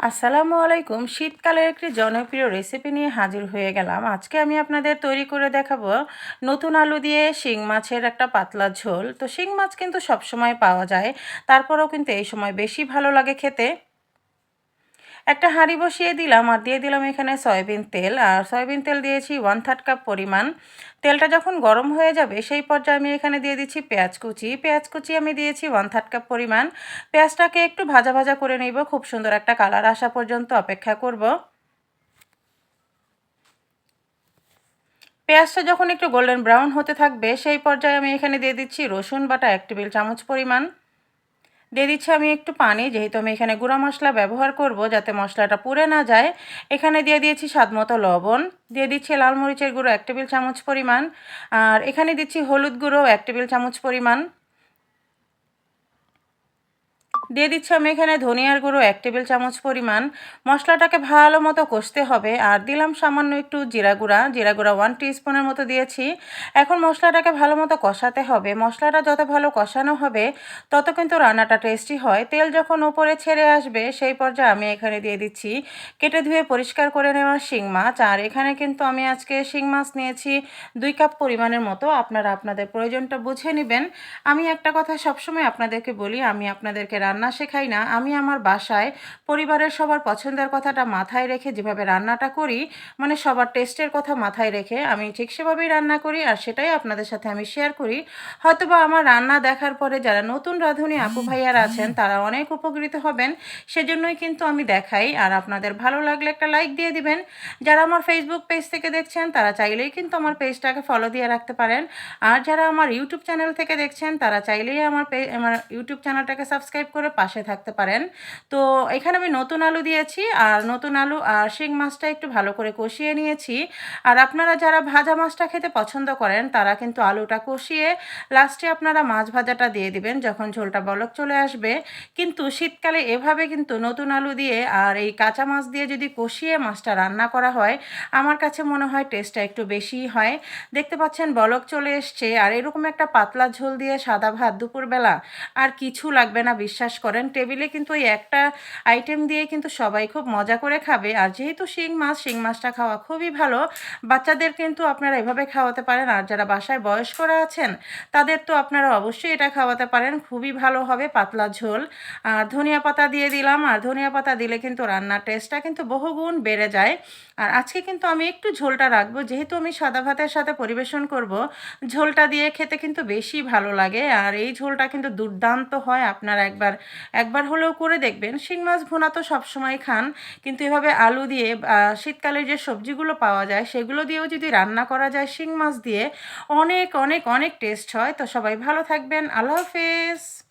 আসসালামু আলাইকুম। শীতকালের একটি জনপ্রিয় রেসিপি নিয়ে হাজির হয়ে গেলাম। আজকে আমি আপনাদের তৈরি করে দেখাবো নতুন আলু দিয়ে শিং মাছের একটা পাতলা ঝোল। তো শিং মাছ কিন্তু সবসময় পাওয়া যায়। তারপরেও কিন্তু এই সময় বেশি ভালো লাগে খেতে। একটা হাঁড়ি বসিয়ে দিলাম আর দিয়ে দিলাম এখানে সয়াবিন তেল। আর সয়াবিন তেল দিয়েছি ওয়ান থার্ড কাপ পরিমাণ। তেলটা যখন গরম হয়ে যাবে, সেই পর্যায়ে আমি এখানে দিয়ে দিচ্ছি পেঁয়াজ কুচি। পেঁয়াজ কুচি আমি দিয়েছি ওয়ান থার্ড কাপ পরিমাণ। পেঁয়াজটাকে একটু ভাজা ভাজা করে নিব। খুব সুন্দর একটা কালার আসা পর্যন্ত অপেক্ষা করব। পেঁয়াজটা যখন একটু গোল্ডেন ব্রাউন হতে থাকবে, সেই পর্যায়ে আমি এখানে দিয়ে দিচ্ছি রসুন বাটা এক টেবিল চামচ পরিমাণ। দিয়ে দিচ্ছি আমি একটু পানি, যেহেতু আমি এখানে গুঁড়া মশলা ব্যবহার করব যাতে মশলাটা পুড়ে না যায়। এখানে দিয়ে দিয়েছি স্বাদ মতো লবণ, দিয়ে দিচ্ছি লাল মরিচের গুঁড়ো এক টেবিল চামচ পরিমাণ, আর এখানে দিচ্ছি হলুদ গুঁড়ো এক টেবিল চামচ পরিমাণ। দিয়ে দিচ্ছি আমি এখানে ধনিয়ার গুঁড়ো এক টেবিল চামচ পরিমাণ। মশলাটাকে ভালো মতো কষতে হবে। আর দিলাম সামান্য একটু জিরা গুঁড়া। জিরা গুঁড়া ওয়ান স্পুনের মতো দিয়েছি। এখন মশলাটাকে ভালো মতো কষাতে হবে। মশলাটা যত ভালো কষানো হবে, তত কিন্তু রান্নাটা টেস্টি হয়। তেল যখন উপরে ছেড়ে আসবে, সেই পর্যায়ে আমি এখানে দিয়ে দিচ্ছি কেটে ধুয়ে পরিষ্কার করে নেওয়া শিং মাছ। আর এখানে কিন্তু আমি আজকে শিং মাছ নিয়েছি দুই কাপ পরিমাণের মতো। আপনারা আপনাদের প্রয়োজনটা বুঝে নেবেন। আমি একটা কথা সবসময় আপনাদেরকে বলি, আমি আপনাদেরকে রান্না রান্না শেখাই না, আমি আমার বাসায় পরিবারের সবার পছন্দের কথাটা মাথায় রেখে যেভাবে রান্নাটা করি মানে সবার টেস্টের কথা মাথায় রেখে আমি ঠিক সেভাবেই রান্না করি আর সেটাই আপনাদের সাথে আমি শেয়ার করি। হয়তোবা আমার রান্না দেখার পরে যারা নতুন রাঁধুনি আপু ভাইয়ার আছেন, তারা অনেক উপকৃত হবেন, সেজন্যই কিন্তু আমি দেখাই আর আপনাদের ভালো লাগলে একটা লাইক দিয়ে দিবেন। যারা আমার ফেসবুক পেজ থেকে দেখছেন, তারা চাইলেই কিন্তু আমার পেজটাকে ফলো দিয়ে রাখতে পারেন। আর যারা আমার ইউটিউব চ্যানেল থেকে দেখছেন, তারা চাইলেই আমার আমার ইউটিউব চ্যানেলটাকে সাবস্ক্রাইব করে পাশে থাকতে পারেন। তো এখানে আমি নতুন আলু দিয়েছি, আর নতুন আলু আর শিং মাছটা একটু ভালো করে কষিয়ে নিয়েছি। আর আপনারা যারা ভাজা মাছটা খেতে পছন্দ করেন, তারা কিন্তু আলুটা কষিয়ে লাস্টে আপনারা মাছ ভাজাটা দিয়ে দিবেন যখন ঝোলটা বলক চলে আসবে। কিন্তু শীতকালে এভাবে কিন্তু নতুন আলু দিয়ে আর এই কাঁচা মাছ দিয়ে যদি কষিয়ে মাছটা রান্না করা হয়, আমার কাছে মনে হয় টেস্টটা একটু বেশি হয়। দেখতে পাচ্ছেন বলক চলে এসছে, আর এরকম একটা পাতলা ঝোল দিয়ে সাদা ভাত দুপুরবেলা আর কিছু লাগবে না, বিশ্বাস করেন। টেবিলে কিন্তু ওই একটা আইটেম দিয়ে কিন্তু সবাই খুব মজা করে খাবে। আর যেহেতু শিং মাছ, শিং মাছটা খাওয়া খুবই ভালো, বাচ্চাদের কিন্তু আপনারা এভাবে খাওয়াতে পারেন। আর যারা বাসায় বয়স্করা আছেন, তাদের তো আপনারা অবশ্যই এটা খাওয়াতে পারেন। খুবই ভালো হবে পাতলা ঝোল। আর ধনিয়া পাতা দিয়ে দিলাম। আর ধনিয়া পাতা দিলে কিন্তু রান্নার টেস্টটা কিন্তু বহুগুণ বেড়ে যায়। আর আজকে কিন্তু আমি একটু ঝোলটা রাখব। যেহেতু আমি সাদা ভাতের সাথে পরিবেশন করব, ঝোলটা দিয়ে খেতে কিন্তু বেশি ভালো লাগে। আর এই ঝোলটা কিন্তু দুর্দান্ত হয়। আপনারা একবার একবার হলেও করে দেখবেন। শিং মাছ ভুনা তো সবসময় খান, কিন্তু এভাবে আলু দিয়ে শীতকালে যে সবজিগুলো পাওয়া যায়, সেগুলো দিয়েও যদি রান্না করা যায় শিং মাছ দিয়ে, অনেক অনেক অনেক টেস্ট হয়। তো সবাই ভালো থাকবেন। আল্লাহ হাফেজ।